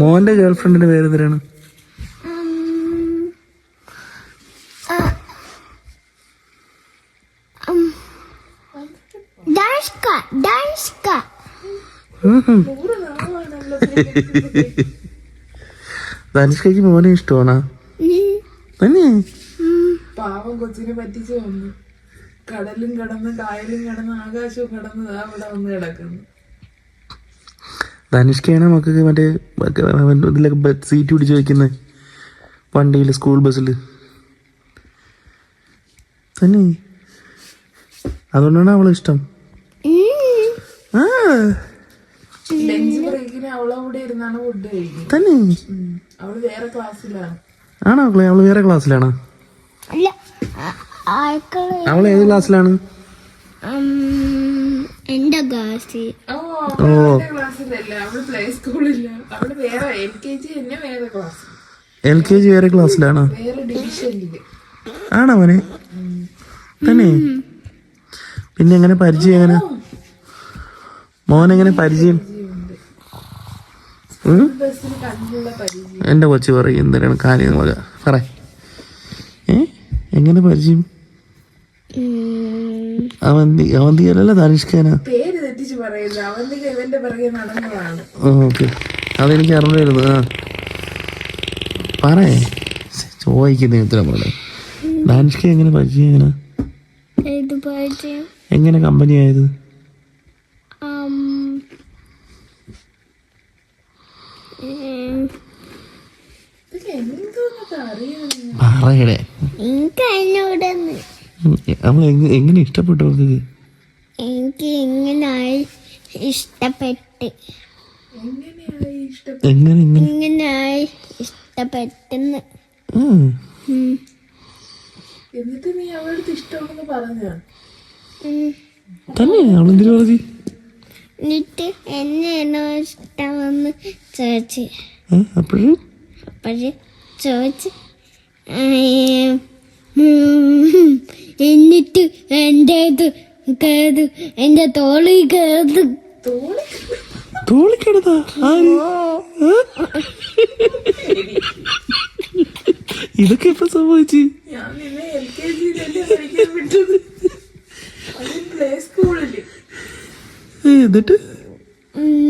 മോന്റെ ഗേൾഫ്രണ്ടിന്റെ പേര് എന്തിനാണ്? ധനുഷ്കയ്ക്ക് മോനെ ഇഷ്ടമാണോ? തന്നെ? പാവം കൊച്ചിനെ പറ്റിച്ചു വന്നു. കടലും കടന്ന് കായലും കടന്ന് ആകാശവും കടന്ന് അവിടെ ഇവിടെ വന്ന് കിടക്കുന്നു. ധനുഷ്കയാണ് മക്കൾക്ക് മറ്റേ ഇതിലൊക്കെ സീറ്റ് പിടിച്ച് വെക്കുന്ന വണ്ടിയിൽ സ്കൂൾ ബസ്സിൽ തന്നെ. അതുകൊണ്ടാണ് അവളെ ഇഷ്ടം. തന്നെ. ആണോ അവളെ അവൾ വേറെ ക്ലാസ്സിലാണോ അവൾ ഏത് ക്ലാസ്സിലാണ് എന്റെ ഗാസി ഓ. പ്ലേ എൽ കെ ജി വേറെ ക്ലാസ്സിലാണോ ആണോ അവനെ? തന്നെ? പിന്നെ എങ്ങനെ പരിചയം എങ്ങനെ? മോൻ എങ്ങനെ പരിചയം എന്റെ കൊച്ചു പറയും എന്തിനാണ് കാര്യം പറ. ഏ? എങ്ങനെ പരിചയം? അവന്തി അവന്തി അല്ലല്ലോ പേര് തെറ്റിച്ച് പറയുന്നത്. അവന്തിക ഇവന്റെ പിറകെ നടന്നതാണ്. ഓക്കെ. അതെനിക്ക് അറിഞ്ഞിരുന്നു. ആ. പറയേ. ചോദിക്കുന്ന ഉത്തരം പറയണേ ഡാൻസ് എങ്ങനെ പരിചയം എങ്ങനെ ഇത് പരിചയം? എങ്ങനെ കമ്പനി ആയത്? പറയണേ നമ്മൾ എങ്ങനെ ഇഷ്ടപ്പെട്ടു അവർക്ക്? എനിക്ക് ഇങ്ങനായി ഇഷ്ടപ്പെട്ട്? എങ്ങനെയായി എങ്ങനെ ഇങ്ങനായി ഇഷ്ടപ്പെട്ടെന്ന്? എന്നിട്ട് നീ ഇഷ്ടമാണെന്ന് പറഞ്ഞ ഉം. തന്നെ അവളെന്തിനു പറഞ്ഞു? എന്നിട്ട് എന്നെയാണോ ഇഷ്ടമെന്ന് ചോദിച്ചു. അപ്പോഴും? അപ്പോഴ് ചോദിച്ച് എന്നിട്ട് എന്റെ ഇത് എന്റെ തോളി കേത് തോളി? ഇതൊക്കെ എപ്പോ സംഭവിച്ചു? എന്നിട്ട്?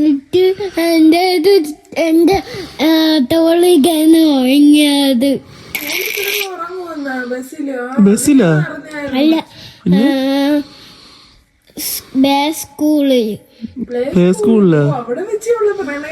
എന്റെ എന്റെ ഇത് എന്റെ തോളി കഴിഞ്ഞത് ബസ്സിലാ? അല്ല ബേ സ്കൂളിൽ പ്ലേ സ്കൂളിൽ സ്കൂളിലാ അവിടെ വെച്ചുള്ള പ്രണയം